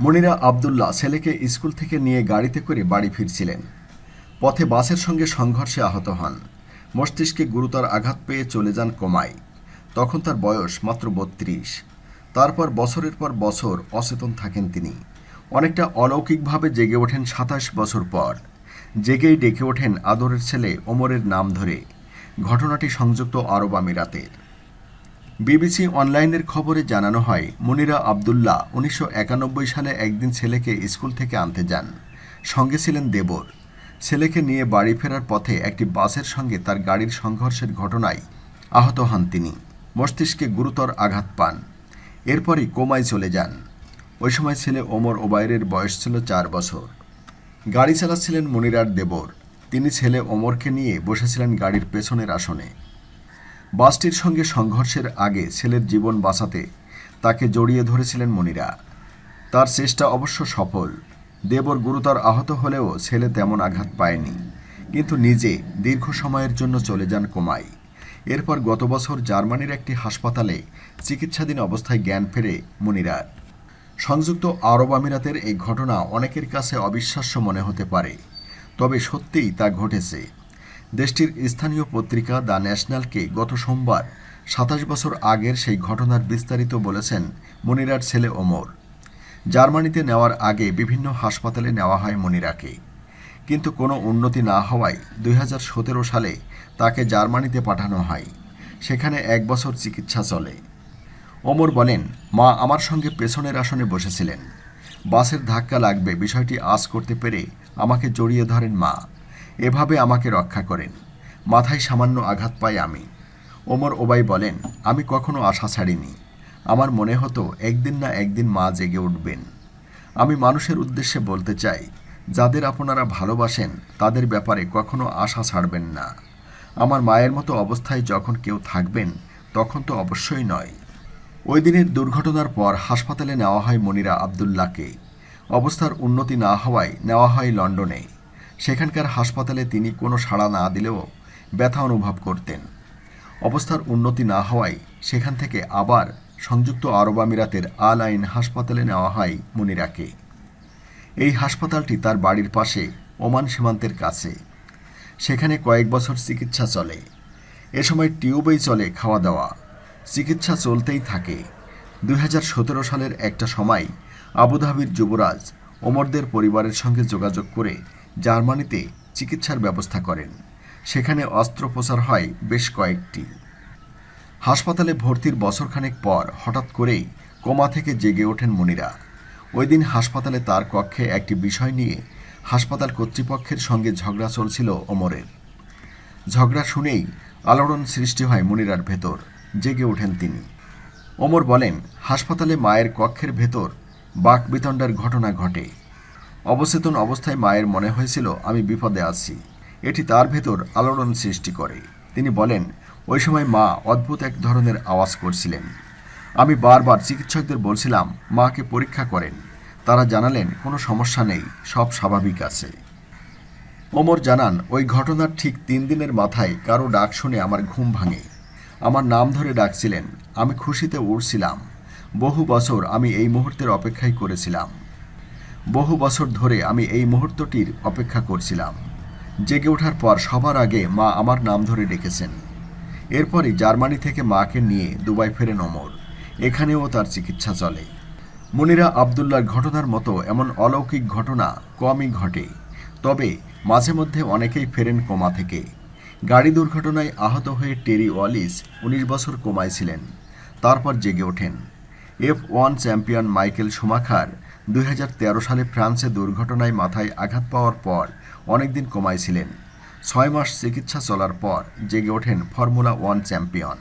মনিরা আবদুল্লাহ ছেলেকে স্কুল থেকে নিয়ে গাড়িতে করে বাড়ি ফিরছিলেন। পথে বাসের সঙ্গে সংঘর্ষে আহত হন। মস্তিষ্কে গুরুতর আঘাত পেয়ে চলে যান কোমায় তখন তার বয়স মাত্র বত্রিশ। তারপর বছরের পর বছর অচেতন থাকেন তিনি। অনেকটা অলৌকিকভাবে জেগে ওঠেন সাতাশ বছর পর। জেগেই ডেকে ওঠেন আদরের ছেলে ওমরের নাম ধরে। ঘটনাটি সংযুক্ত আরব আমিরাতের বিবিসি অনলাইনের খবরে জানানো হয়, মুনিরা আবদুল্লাহ উনিশশো একানব্বই সালে একদিন ছেলেকে স্কুল থেকে আনতে যান। সঙ্গে ছিলেন দেবর। ছেলেকে নিয়ে বাড়ি ফেরার পথে একটি বাসের সঙ্গে তার গাড়ির সংঘর্ষের ঘটনায় আহত হন তিনি। মস্তিষ্কে গুরুতর আঘাত পান। এরপরই কোমায় চলে যান। ওই সময় ছেলে ওমর ওবায়রের বয়স ছিল চার বছর। গাড়ি চালাচ্ছিলেন মনিরার দেবর। তিনি ছেলে ওমরকে নিয়ে বসেছিলেন গাড়ির পেছনের আসনে। বাসটির সঙ্গে সংঘর্ষের আগে ছেলের জীবন বাঁচাতে তাকে জড়িয়ে ধরেছিলেন মনিরা। তার চেষ্টা অবশ্য সফল। দেবর গুরুতর আহত হলেও ছেলে তেমন আঘাত পায়নি। কিন্তু নিজে দীর্ঘ সময়ের জন্য চলে যান কোমায় এরপর গত বছর জার্মানির একটি হাসপাতালে চিকিৎসাধীন অবস্থায় জ্ঞান ফেরে মনিরার। সংযুক্ত আরব আমিরাতের এই ঘটনা অনেকের কাছে অবিশ্বাস্য মনে হতে পারে। তবে সত্যিই তা ঘটেছে। দেশটির স্থানীয় পত্রিকা দ্য ন্যাশনালকে গত সোমবার সাতাশ বছর আগের সেই ঘটনার বিস্তারিত বলেছেন মনিরার ছেলে ওমর। জার্মানিতে নেওয়ার আগে বিভিন্ন হাসপাতালে নেওয়া হয় মনিরাকে। কিন্তু কোনো উন্নতি না হওয়ায় দুই হাজার সতেরো সালে তাকে জার্মানিতে পাঠানো হয়। সেখানে এক বছর চিকিৎসা চলে। ওমর বলেন, মা আমার সঙ্গে পেছনের আসনে বসেছিলেন। বাসের ধাক্কা লাগবে, বিষয়টি আজ করতে পেরে আমাকে জড়িয়ে ধরেন মা। এভাবে আমাকে রক্ষা করেন। মাথায় সামান্য আঘাত পাই আমি। ওমর ওবাই বলেন, আমি কখনো আশা ছাড়িনি। আমার মনে হতো, একদিন না একদিন মা জেগে উঠবেন। আমি মানুষের উদ্দেশ্যে বলতে চাই, যাদের আপনারা ভালোবাসেন, তাদের ব্যাপারে কখনো আশা ছাড়বেন না। আমার মায়ের মতো অবস্থায় যখন কেউ থাকবেন, তখন তো অবশ্যই নয়। ওই দিনের দুর্ঘটনার পর হাসপাতালে নেওয়া হয় মনিরা আবদুল্লাহকে। অবস্থার উন্নতি না হওয়ায় নেওয়া হয় লন্ডনে। সেখানকার হাসপাতালে তিনি কোনো সাড়া না দিলেও ব্যথা অনুভব করতেন। অবস্থার উন্নতি না হওয়ায় সেখান থেকে আবার সংযুক্ত আরব আমিরাতের আল আইন হাসপাতালে নেওয়া হয় মনিরাকে। এই হাসপাতালটি তার বাড়ির পাশে ওমান সীমান্তের কাছে। সেখানে কয়েক বছর চিকিৎসা চলে। এ সময় টিউবেই চলে খাওয়া দাওয়া চিকিৎসা চলতেই থাকে। দু হাজার সতেরো সালের একটা সময় আবুধাবির যুবরাজ ওমরদের পরিবারের সঙ্গে যোগাযোগ করে জার্মানিতে চিকিৎসার ব্যবস্থা করেন। সেখানে অস্ত্রোপচার হয় বেশ কয়েকটি। হাসপাতালে ভর্তির বছরখানেক পর হঠাৎ করেই কোমা থেকে জেগে ওঠেন মনিরা। ওই দিন হাসপাতালে তার কক্ষে একটি বিষয় নিয়ে হাসপাতাল কর্তৃপক্ষের সঙ্গে ঝগড়া চলছিল ওমরের। ঝগড়া শুনেই আলোড়ন সৃষ্টি হয় মনিরার ভেতর, জেগে ওঠেন তিনি। ওমর বলেন, হাসপাতালে মায়ের কক্ষের ভেতর বাক বিতণ্ডার ঘটনা ঘটে। অবচেতন অবস্থায় মায়ের মনে হয়েছিল, আমি বিপদে আছি। এটি তার ভেতর আলোড়ন সৃষ্টি করে। তিনি বলেন, ওই সময় মা অদ্ভুত এক ধরনের আওয়াজ করছিলেন। আমি বারবার চিকিৎসকদের বলছিলাম, মাকে পরীক্ষা করেন। তারা জানালেন, কোনো সমস্যা নেই, সব স্বাভাবিক আছে। ওমর জানান, ওই ঘটনার ঠিক তিন দিনের মাথায় কারও ডাক শুনে আমার ঘুম ভাঙে। আমার নাম ধরে ডাকছিলেন, আমি খুশিতে উড়ছিলাম। বহু বছর আমি এই মুহূর্তের অপেক্ষাই করেছিলাম। বহু বছর ধরে আমি এই মুহূর্তটির অপেক্ষা করছিলাম। জেগে ওঠার পর সবার আগে মা আমার নাম ধরে ডেকেছেন। এরপরই জার্মানি থেকে মাকে নিয়ে দুবাই ফেরেন ওমর। এখানেও তার চিকিৎসা চলে। মুনিরা আবদুল্লার ঘটনার মতো এমন অলৌকিক ঘটনা কমই ঘটে। তবে মাঝে মধ্যে অনেকেই ফেরেন কোমা থেকে। গাড়ি দুর্ঘটনায় আহত হয়ে টেরি ওয়ালিস উনিশ বছর কোমায় ছিলেন। তারপর জেগে ওঠেন। F one champion Michael Schumacher দুই হাজার তেরো সালে ফ্রান্সে দুর্ঘটনায় মাথায় আঘাত পাওয়ার পর অনেকদিন কমাইছিলেন। ছয় মাস চিকিৎসা চলার পর জেগে ওঠেন ফর্মুলা ওয়ান চ্যাম্পিয়ন।